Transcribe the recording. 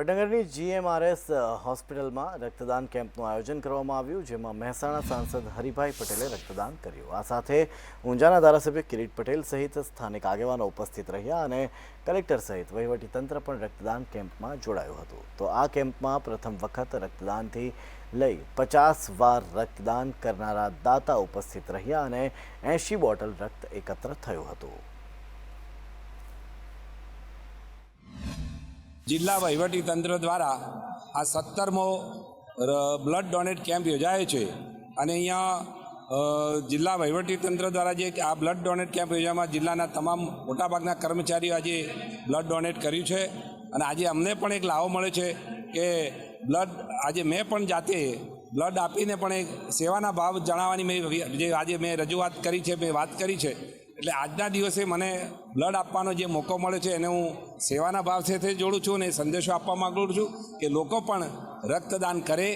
વડનગરની GMRS હોસ્પિટલમાં રક્તદાન કેમ્પનું આયોજન કરવામાં આવ્યું, જેમાં મહેસાણા સાંસદ હરિભાઈ પટેલે રક્તદાન કર્યું. આ સાથે ઊંઝાના ધારાસભ્ય કિરીટ પટેલ સહિત સ્થાનિક આગેવાનો ઉપસ્થિત રહ્યા અને કલેક્ટર સહિત વહીવટીતંત્ર પણ રક્તદાન કેમ્પમાં જોડાયું હતું. તો આ કેમ્પમાં પ્રથમ વખત રક્તદાનથી લઈ પચાસ વાર રક્તદાન કરનારા દાતા ઉપસ્થિત રહ્યા અને એંશી બોટલ રક્ત એકત્ર થયું હતું. જિલ્લા તંત્ર દ્વારા આ સત્તરમો બ્લડ ડોનેટ કેમ્પ યોજાયો છે. અને અહીંયા જિલ્લા તંત્ર દ્વારા જે આ બ્લડ ડોનેટ કેમ્પ યોજવામાં જિલ્લાના તમામ મોટાભાગના કર્મચારીઓ આજે બ્લડ ડોનેટ કર્યું છે. અને આજે અમને પણ એક લાવો મળે છે કે બ્લડ, આજે મેં પણ જાતે બ્લડ આપીને પણ એક સેવાના ભાવ જણાવવાની મેં જે આજે મેં રજૂઆત કરી છે, મેં વાત કરી છે. એટલે આજના દિવસે મને બ્લડ આપવાનો જે મોકો મળે છે એને હું સેવાના ભાવ સાથે જોડું છું અને સંદેશો આપવા માગું છું કે લોકો પણ રક્તદાન કરે